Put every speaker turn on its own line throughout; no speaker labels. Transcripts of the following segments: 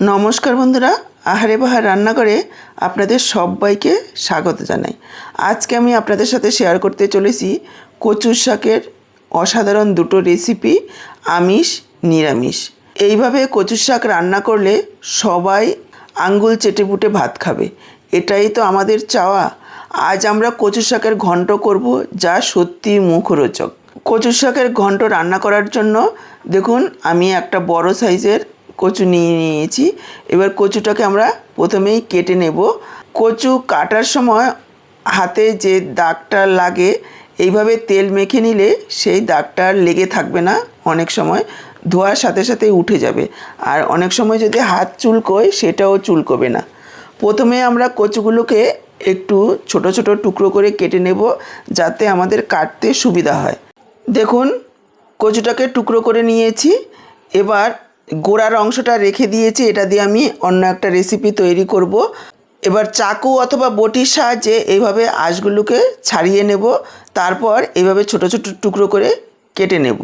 নমস্কার বন্ধুরা, আহারে বাহার রান্নাঘরে আপনাদের সবাইকে স্বাগত জানাই। আজকে আমি আপনাদের সাথে শেয়ার করতে চলেছি কচুর শাকের অসাধারণ দুটো রেসিপি আমিষ, নিরামিষ। এইভাবে কচুর শাক রান্না করলে সবাই আঙ্গুল চেটেপুটে ভাত খাবে। এটাই তো আমাদের চাওয়া। আজ আমরা কচুর শাকের ঘন্ট করব যা সত্যি মুখরোচক। কচুর শাকের ঘন্ট রান্না করার জন্য দেখুন, আমি একটা বড় সাইজের কচু নিয়ে নিয়েছি। এবার কচুটাকে আমরা প্রথমেই কেটে নেব। কচু কাটার সময় হাতে যে দাগটা লাগে, এইভাবে তেল মেখে নিলে সেই দাগটা লেগে থাকবে না। অনেক সময় ধোয়ার সাথে সাথে উঠে যাবে। আর অনেক সময় যদি হাত চুলকোয়, সেটাও চুলকোবে না। প্রথমে আমরা কচুগুলোকে একটু ছোট ছোট টুকরো করে কেটে নেব, যাতে আমাদের কাটতে সুবিধা হয়। দেখুন, কচুটাকে টুকরো করে নিয়েছি। এবার গোড়ার অংশটা রেখে দিয়েছি, এটা দিয়ে আমি অন্য একটা রেসিপি তৈরি করব। এবার চাকু অথবা বটির সাহায্যে এইভাবে আঁশগুলোকে ছাড়িয়ে নেব, তারপর এইভাবে ছোট ছোট টুকরো করে কেটে নেব।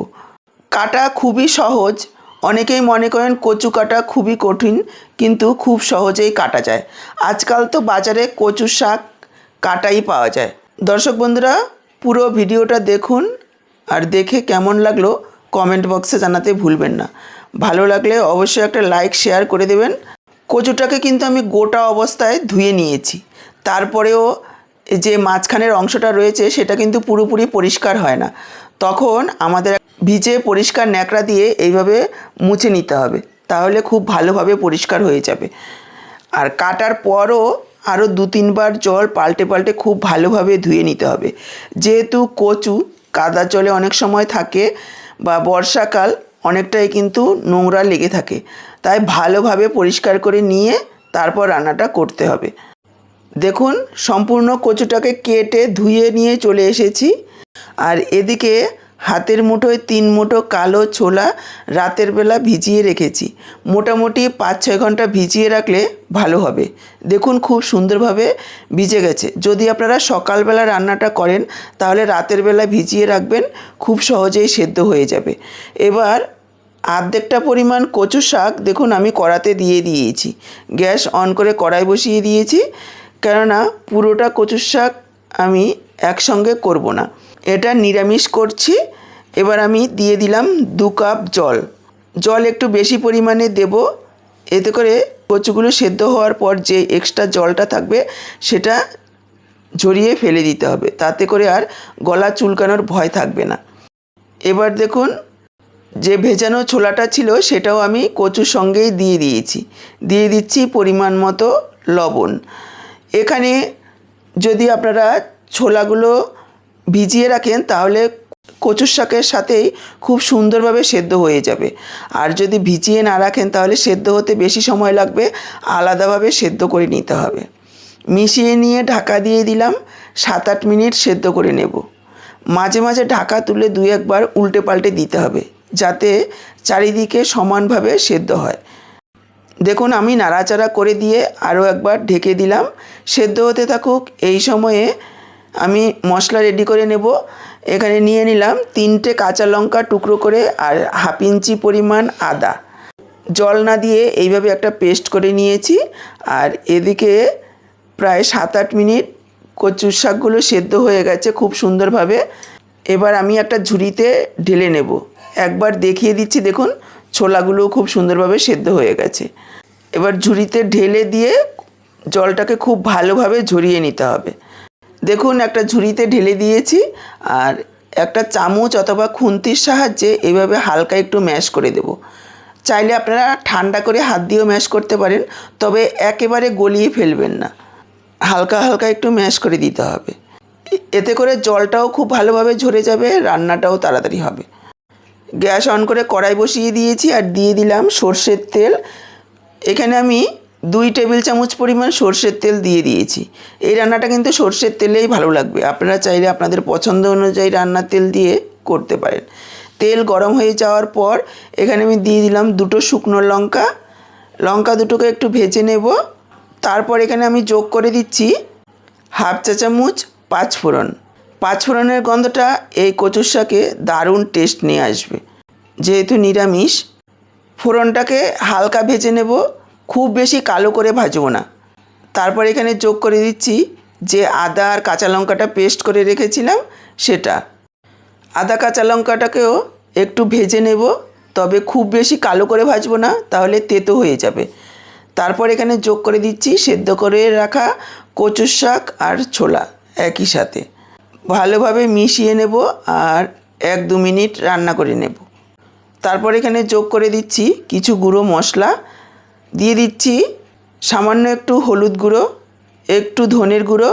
কাটা খুবই সহজ, অনেকেই মনে করেন কচু কাটা খুবই কঠিন, কিন্তু খুব সহজেই কাটা যায়। আজকাল তো বাজারে কচু শাক কাটাই পাওয়া যায়। দর্শক বন্ধুরা, পুরো ভিডিওটা দেখুন আর দেখে কেমন লাগল কমেন্ট বক্সে জানাতে ভুলবেন না। ভালো লাগলে অবশ্যই একটা লাইক শেয়ার করে দেবেন। কচুটাকে কিন্তু আমি গোটা অবস্থায় ধুয়ে নিয়েছি। তারপরেও যে মাঝখানের অংশটা রয়েছে, সেটা কিন্তু পুরোপুরি পরিষ্কার হয় না। তখন আমাদের ভিজে পরিষ্কার ন্যাকড়া দিয়ে এইভাবে মুছে নিতে হবে। তাহলে খুব ভালোভাবে পরিষ্কার হয়ে যাবে। আর কাটার পরও আরও দু তিনবার জল পাল্টে পাল্টে খুব ভালোভাবে ধুয়ে নিতে হবে। যেহেতু কচু, কাদা জলে অনেক সময় থাকে বা বর্ষাকাল অনেকটাই কিন্তু নোংরা লেগে থাকে। তাই ভালোভাবে পরিষ্কার করে নিয়ে তারপর রান্নাটা করতে হবে। দেখুন, সম্পূর্ণ কচুটাকে কেটে ধুয়ে নিয়ে চলে এসেছি। আর এদিকে হাতের মুঠোয় তিন মুঠো কালো ছোলা রাতের বেলা ভিজিয়ে রেখেছি। মোটামুটি পাঁচ ছয় ঘণ্টা ভিজিয়ে রাখলে ভালো হবে। দেখুন, খুব সুন্দরভাবে ভিজে গেছে। যদি আপনারা সকালবেলা রান্নাটা করেন, তাহলে রাতের বেলা ভিজিয়ে রাখবেন, খুব সহজেই সেদ্ধ হয়ে যাবে। এবার আর্ধেকটা পরিমাণ কচু শাক দেখুন আমি কড়াতে দিয়ে দিয়েছি। গ্যাস অন করে কড়াই বসিয়ে দিয়েছি। কেননা পুরোটা কচু শাক আমি একসঙ্গে করব না। এটা নিরামিষ করছি। এবার আমি দিয়ে দিলাম দু কাপ জল। জল একটু বেশি পরিমাণে দেব। এতে করে কচুগুলো সেদ্ধ হওয়ার পর যে এক্সট্রা জলটা থাকবে সেটা ঝরিয়ে ফেলে দিতে হবে। তাতে করে আর গলা চুলকানোর ভয় থাকবে না। এবার দেখুন যে ভেজানো ছোলাটা ছিল সেটাও আমি কচুর সঙ্গেই দিয়ে দিয়েছি। দিয়ে দিচ্ছি পরিমাণ মতো লবণ। এখানে যদি আপনারা ছোলাগুলো ভিজিয়ে রাখেন তাহলে কচুর শাকের সাথেই খুব সুন্দরভাবে সেদ্ধ হয়ে যাবে। আর যদি ভিজিয়ে না রাখেন তাহলে সেদ্ধ হতে বেশি সময় লাগবে, আলাদাভাবে সেদ্ধ করে নিতে হবে। মিশিয়ে নিয়ে ঢাকা দিয়ে দিলাম, সাত আট মিনিট সেদ্ধ করে নেব। মাঝে মাঝে ঢাকা তুলে দুই একবার উল্টে পাল্টে দিতে হবে। যাতে চারিদিকে সমানভাবে সেদ্ধ হয়। দেখুন, আমি নাড়াচাড়া করে দিয়ে আরও একবার ঢেকে দিলাম। সেদ্ধ হতে থাকুক, এই সময়ে আমি মশলা রেডি করে নেব। এখানে নিয়ে নিলাম তিনটে কাঁচা লঙ্কা টুকরো করে আর হাফ ইঞ্চি পরিমাণ আদা। জল না দিয়ে এইভাবে একটা পেস্ট করে নিয়েছি। আর এদিকে প্রায় সাত আট মিনিট কচুর শাকগুলো সেদ্ধ হয়ে গেছে খুব সুন্দরভাবে। এবার আমি একটা ঝুড়িতে ঢেলে নেব। একবার দেখিয়ে দিচ্ছি, দেখুন ছোলাগুলো খুব সুন্দরভাবে সেদ্ধ হয়ে গেছে। এবার ঝুড়িতে ঢেলে দিয়ে জলটাকে খুব ভালোভাবে ঝরিয়ে নিতে হবে। দেখুন, একটা ঝুড়িতে ঢেলে দিয়েছি, আর একটা চামচ অথবা খুন্তির সাহায্যে এভাবে হালকা একটু ম্যাশ করে দেব। চাইলে আপনারা ঠান্ডা করে হাত দিয়েও ম্যাশ করতে পারেন, তবে একেবারে গলিয়ে ফেলবেন না। হালকা হালকা একটু ম্যাশ করে দিতে হবে। এতে করে জলটাও খুব ভালোভাবে ঝরে যাবে, রান্নাটাও তাড়াতাড়ি হবে। গ্যাস অন করে কড়াই বসিয়ে দিয়েছি আর দিয়ে দিলাম সর্ষের তেল। এখানে আমি দুই টেবিল চামচ পরিমাণ সর্ষের তেল দিয়ে দিয়েছি। এই রান্নাটা কিন্তু সর্ষের তেলেই ভালো লাগবে। আপনারা চাইলে আপনাদের পছন্দ অনুযায়ী রান্নার তেল দিয়ে করতে পারেন। তেল গরম হয়ে যাওয়ার পর এখানে আমি দিয়ে দিলাম দুটো শুকনো লঙ্কা। লঙ্কা দুটোকে একটু ভেজে নেব। তারপর এখানে আমি যোগ করে দিচ্ছি হাফ চা চামচ পাঁচফোড়ন। পাঁচফোড়নের গন্ধটা এই কচুর শাকে দারুণ টেস্ট নিয়ে আসবে। যেহেতু নিরামিষ, ফোড়নটাকে হালকা ভেজে নেব, খুব বেশি কালো করে ভাজবো না। তারপর এখানে যোগ করে দিচ্ছি যে আদা আর কাঁচা লঙ্কাটা পেস্ট করে রেখেছিলাম সেটা। আদা কাঁচা লঙ্কাটাকেও একটু ভেজে নেব, তবে খুব বেশি কালো করে ভাজবো না, তাহলে তেতো হয়ে যাবে। তারপর এখানে যোগ করে দিচ্ছি সেদ্ধ করে রাখা কচুর শাক আর ছোলা একই সাথে। ভালোভাবে মিশিয়ে নেব আর এক দু মিনিট রান্না করে নেব। তারপর এখানে যোগ করে দিচ্ছি কিছু গুঁড়ো মশলা। দিয়ে দিচ্ছি সামান্য একটু হলুদ গুঁড়ো, একটু ধনের গুঁড়ো,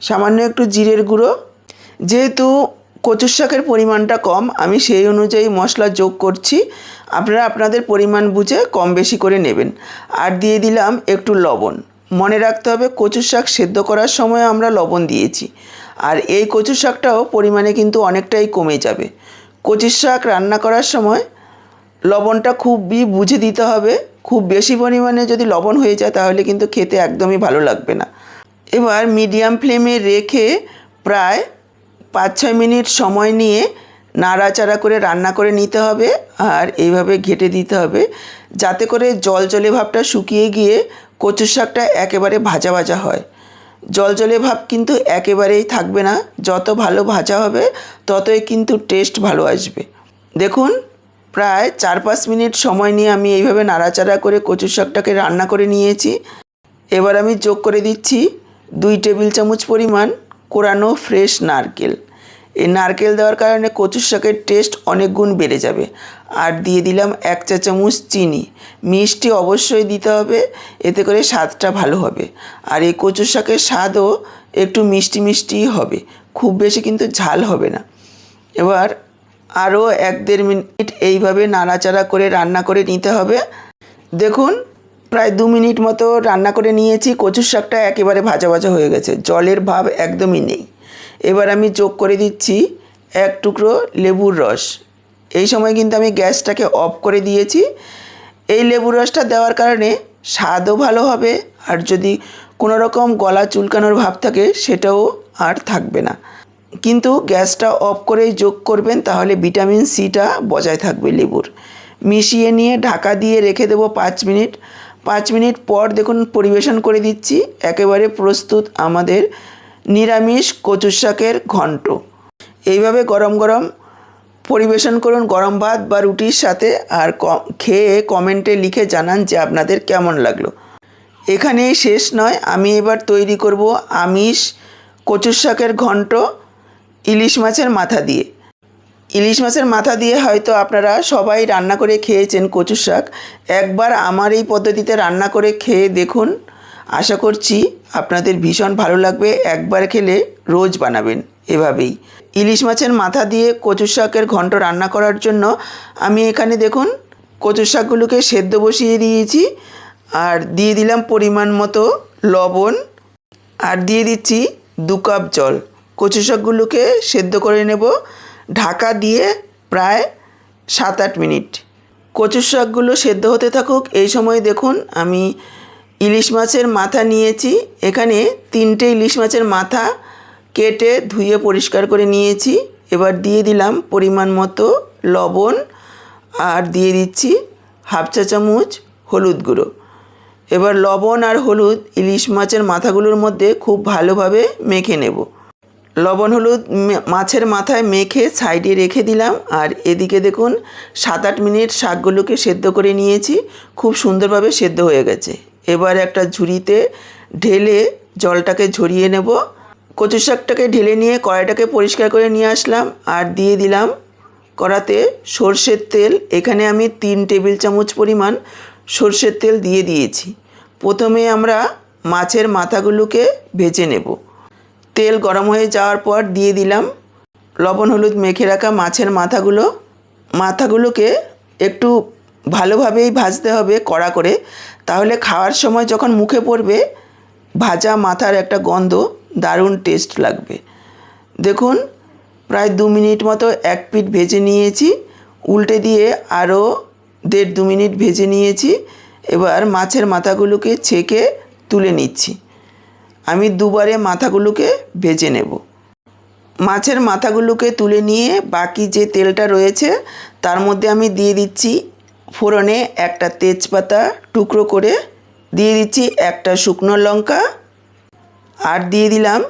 সামান্য একটু জিরের গুঁড়ো। যেহেতু কচুর শাকের পরিমাণটা কম, আমি সেই অনুযায়ী মশলা যোগ করছি। আপনারা আপনাদের পরিমাণ বুঝে কম বেশি করে নেবেন। আর দিয়ে দিলাম একটু লবণ। মনে রাখতে হবে কচুর শাক সেদ্ধ করার সময় আমরা লবণ দিয়েছি। আর এই কচুর শাকটাও পরিমাণে কিন্তু অনেকটাই কমে যাবে। কচুর শাক রান্না করার সময় লবণটা খুবই বুঝে দিতে হবে। খুব বেশি পরিমাণে যদি লবণ হয়ে যায় তাহলে কিন্তু খেতে একদমই ভালো লাগবে না। এবার মিডিয়াম ফ্লেমে রেখে প্রায় পাঁচ ছয় মিনিট সময় নিয়ে নাড়াচাড়া করে রান্না করে নিতে হবে। আর এইভাবে ঘেটে দিতে হবে। যাতে করে জল জলে ভাবটা শুকিয়ে গিয়ে কচুর শাকটা একেবারে ভাজা ভাজা হয়। জল জলে ভাব কিন্তু একেবারেই থাকবে না। যত ভালো ভাজা হবে, ততই কিন্তু টেস্ট ভালো আসবে। দেখুন, প্রায় চার পাঁচ মিনিট সময় নিয়ে আমি এইভাবে নাড়াচাড়া করে কচুর শাকটাকে রান্না করে নিয়েছি। এবার আমি যোগ করে দিচ্ছি দুই টেবিল চামচ পরিমাণ কোরানো ফ্রেশ নারকেল। নারকেল দেওয়ার কারণে কচুর শাকের টেস্ট অনেক গুণ বেড়ে যাবে। আর দিয়ে দিলাম এক চা চামচ চিনি। মিষ্টি অবশ্যই দিতে হবে, এতে করে স্বাদটা ভালো হবে। আর এই কচুর শাকের স্বাদও একটু মিষ্টি মিষ্টিই হবে। খুব বেশি কিন্তু ঝাল হবে না। এবার আরও এক দেড় মিনিট এইভাবে নাড়াচাড়া করে রান্না করে নিতে হবে। দেখুন, প্রায় দু মিনিট মতো রান্না করে নিয়েছি। কচুর শাকটা একেবারে ভাজা ভাজা হয়ে গেছে। জলের ভাব একদমই নেই। এবার আমি যোগ করে দিচ্ছি এক টুকরো লেবুর রস। এই সময় কিন্তু আমি গ্যাসটাকে অফ করে দিয়েছি। এই লেবুর রসটা দেওয়ার কারণে স্বাদও ভালো হবে আর যদি কোনো রকম গলা চুলকানোর ভাব থাকে সেটাও আর থাকবে না। কিন্তু গ্যাসটা অফ করেই যোগ করবেন তাহলে ভিটামিন সিটা বজায় থাকবে লেবুর। মিশিয়ে নিয়ে ঢাকা দিয়ে রেখে দেবো পাঁচ মিনিট। পাঁচ মিনিট পর দেখুন পরিবেশন করে দিচ্ছি। একেবারে প্রস্তুত আমাদের নিরামিষ কচুর শাকের ঘন্ট। এইভাবে গরম গরম পরিবেশন করুন। গরম ভাত বা রুটির সাথে আর খেয়ে কমেন্টে লিখে জানান যে আপনাদের কেমন লাগল। এখানেই শেষ নয়। আমি এবার তৈরি করব আমিষ কচুর শাকের ঘন্ট ইলিশ মাছের মাথা দিয়ে। ইলিশ মাছের মাথা দিয়ে হয়তো আপনারা সবাই রান্না করে খেয়েছেন কচু শাক। একবার আমার এই পদ্ধতিতে রান্না করে খেয়ে দেখুন। আশা করছি আপনাদের ভীষণ ভালো লাগবে। একবার খেলে রোজ বানাবেন এভাবেই। ইলিশ মাছের মাথা দিয়ে কচু শাকের ঘন্ট রান্না করার জন্য আমি এখানে দেখুন কচু শাকগুলোকে সেদ্ধ বসিয়ে দিয়েছি। আর দিয়ে দিলাম পরিমাণ মতো লবণ। আর দিয়ে দিচ্ছি দু কাপ জল। কচু শাকগুলোকে সেদ্ধ করে নেব। ঢাকা দিয়ে প্রায় সাত আট মিনিট। কচু শাকগুলো সেদ্ধ হতে থাকুক। এই সময় দেখুন আমি ইলিশ মাছের মাথা নিয়েছি। এখানে তিনটে ইলিশ মাছের মাথা কেটে ধুয়ে পরিষ্কার করে নিয়েছি। এবার দিয়ে দিলাম পরিমাণ মতো লবণ আর দিয়ে দিচ্ছি হাফ চা চামচ হলুদ গুঁড়ো। এবার লবণ আর হলুদ ইলিশ মাছের মাথাগুলোর মধ্যে খুব ভালোভাবে মেখে নেব। লবণ হলুদ মাছের মাথায় মেখে সাইডে রেখে দিলাম। আর এদিকে দেখুন, সাত আট মিনিট শাকগুলোকে সেদ্ধ করে নিয়েছি। খুব সুন্দরভাবে সেদ্ধ হয়ে গেছে। এবার একটা ঝুড়িতে ঢেলে জলটাকে ঝরিয়ে নেব। কচু শাকটাকে ঢেলে নিয়ে কড়াইটাকে পরিষ্কার করে নিয়ে আসলাম আর দিয়ে দিলাম কড়াতে সর্ষের তেল। এখানে আমি তিন টেবিল চামচ পরিমাণ সর্ষের তেল দিয়ে দিয়েছি। প্রথমে আমরা মাছের মাথাগুলোকে ভেজে নেব। তেল গরম হয়ে যাওয়ার পর দিয়ে দিলাম লবণ, হলুদ মেখে রাখা মাছের মাথাগুলো। মাথাগুলোকে একটু ভালোভাবেই ভাজতে হবে কড়া করে। তাহলে খাওয়ার সময় যখন মুখে পড়বে, ভাজা মাথার একটা গন্ধ, দারুণ টেস্ট লাগবে। দেখুন, প্রায় দু মিনিট মতো এক পিঠ ভেজে নিয়েছি। উল্টে দিয়ে আরও দেড় দু মিনিট ভেজে নিয়েছি। এবার মাছের মাথাগুলোকে ছেঁকে তুলে নিচ্ছি। আমি দুবারে মাথাগুলোকে ভেজে নেব। মাছের মাথাগুলোকে তুলে নিয়ে বাকি যে তেলটা রয়েছে, তার মধ্যে আমি দিয়ে দিচ্ছি ফোড়নে একটা তেজপাতা টুকরো করে দিয়ে দিচ্ছি একটা শুকনো লঙ্কা। আর দিয়ে দিলাম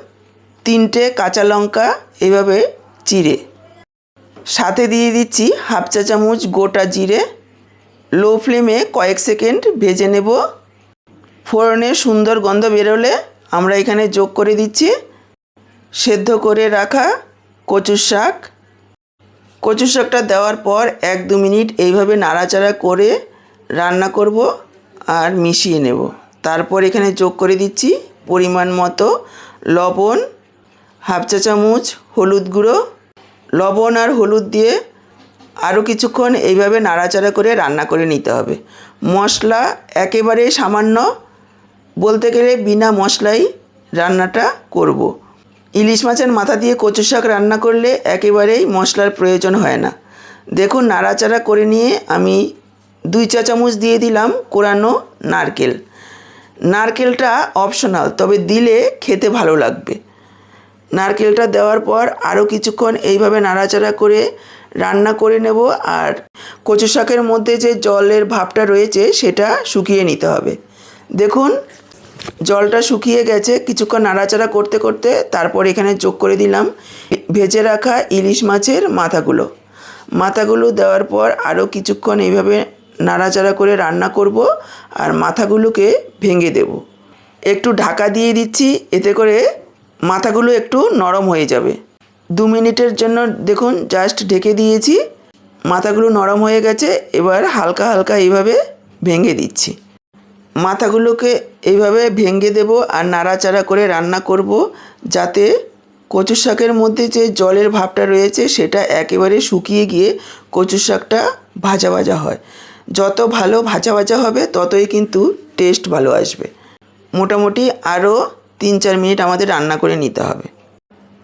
তিনটে কাঁচা লঙ্কা, এভাবে চিড়ে। সাথে দিয়ে দিচ্ছি হাফ চা চামচ গোটা জিরে। লো ফ্লেমে কয়েক সেকেন্ড ভেজে নেব। ফোড়নের সুন্দর গন্ধ বেরোলে আমরা এখানে যোগ করে দিচ্ছি। সেদ্ধ করে রাখা কচুর শাক। কচুর শাকটা দেওয়ার পর এক দু মিনিট এইভাবে নাড়াচাড়া করে রান্না করব আর মিশিয়ে নেব। তারপর এখানে যোগ করে দিচ্ছি পরিমাণ মতো লবণ, হাফ চা চামচ হলুদ গুঁড়ো। লবণ আর হলুদ দিয়ে আরও কিছুক্ষণ এইভাবে নাড়াচাড়া করে রান্না করে নিতে হবে। মশলা একেবারে সামান্য বলতে গেলে বিনা মশলাই রান্নাটা করব। ইলিশ মাছের মাথা দিয়ে কচু শাক রান্না করলে একেবারেই মশলার প্রয়োজন হয় না। দেখুন, নাড়াচাড়া করে নিয়ে আমি দুই চা চামচ দিয়ে দিলাম কোরানো নারকেল। নারকেলটা অপশনাল তবে দিলে খেতে ভালো লাগবে। নারকেলটা দেওয়ার পর আরও কিছুক্ষণ এইভাবে নাড়াচাড়া করে রান্না করে নেব আর কচু শাকের মধ্যে যে জলের ভাবটা রয়েছে সেটা শুকিয়ে নিতে হবে। দেখুন জলটা শুকিয়ে গেছে, কিছুক্ষণ নাড়াচাড়া করতে করতে তারপর এখানে যোগ করে দিলাম ভেজে রাখা ইলিশ মাছের মাথাগুলো। মাথাগুলো দেওয়ার পর আরও কিছুক্ষণ এইভাবে নাড়াচাড়া করে রান্না করব আর মাথাগুলোকে ভেঙে দেব। একটু ঢাকা দিয়ে দিচ্ছি, এতে করে মাথাগুলো একটু নরম হয়ে যাবে। দু মিনিটের জন্য দেখুন, জাস্ট ঢেকে দিয়েছি। মাথাগুলো নরম হয়ে গেছে, এবার হালকা হালকা এইভাবে ভেঙে দিচ্ছি। মাথাগুলোকে এইভাবে ভেঙে দেব আর নাড়াচাড়া করে রান্না করব, যাতে কচু শাকের মধ্যে যে জলের ভাবটা রয়েছে সেটা একেবারে শুকিয়ে গিয়ে কচু শাকটা ভাজা ভাজা হয়। যত ভালো ভাজা ভাজা হবে, ততই কিন্তু টেস্ট ভালো আসবে। মোটামুটি আরও তিন চার মিনিট আমাদের রান্না করে নিতে হবে।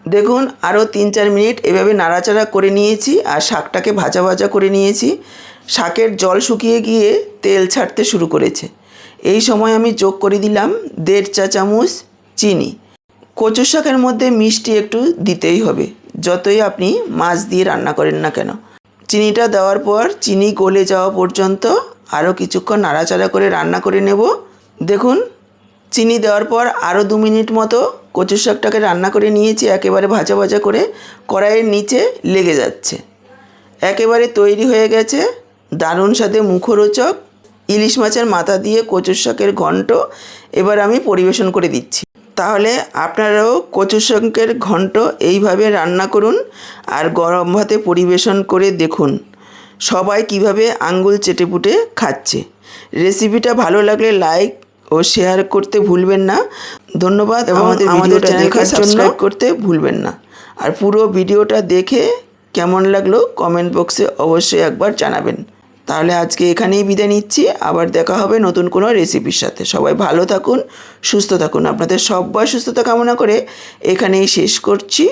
দেখুন, আরও তিন চার মিনিট এভাবে নাড়াচাড়া করে নিয়েছি আর শাকটাকে ভাজা ভাজা করে নিয়েছি। শাকের জল শুকিয়ে গিয়ে তেল ছাড়তে শুরু করেছে। এই সময় আমি যোগ করে দিলাম দেড় চা চামচ চিনি। কচু শাকের মধ্যে মিষ্টি একটু দিতেই হবে, যতই আপনি মাছ দিয়ে রান্না করেন না কেন। চিনিটা দেওয়ার পর চিনি গলে যাওয়া পর্যন্ত আরও কিছুক্ষণ নাড়াচাড়া করে রান্না করে নেব। দেখুন, চিনি দেওয়ার পর আরও দু মিনিট মতো কচু শাকটাকে রান্না করে নিয়েছি, একেবারে ভাজা ভাজা করে কড়াইয়ের নিচে লেগে যাচ্ছে। একেবারে তৈরি হয়ে গেছে, দারুণ সাথে মুখরোচক ইলিশ মাছের মাথা দিয়ে কচুর শাকের ঘন্ট এবার আমি পরিবেশন করে দিচ্ছি। তাহলে আপনারাও কচুর শাকের ঘন্ট এইভাবে রান্না করুন আর গরম ভাতে পরিবেশন করে দেখুন সবাই কীভাবে আঙ্গুল চেটেপুটে খাচ্ছে। রেসিপিটা ভালো লাগলে লাইক ও শেয়ার করতে ভুলবেন না। ধন্যবাদ এবং আমাদের চ্যানেলকে সাবস্ক্রাইব করতে ভুলবেন না। আর পুরো ভিডিওটা দেখে কেমন লাগল কমেন্ট বক্সে অবশ্যই একবার জানাবেন। তাহলে আজকে এখানেই বিদায় নিচ্ছি। আবার দেখা হবে নতুন কোনো রেসিপির সাথে। সবাই ভালো থাকুন, সুস্থ থাকুন। আপনাদের সবাই সুস্থতা কামনা করে এখানেই শেষ করছি।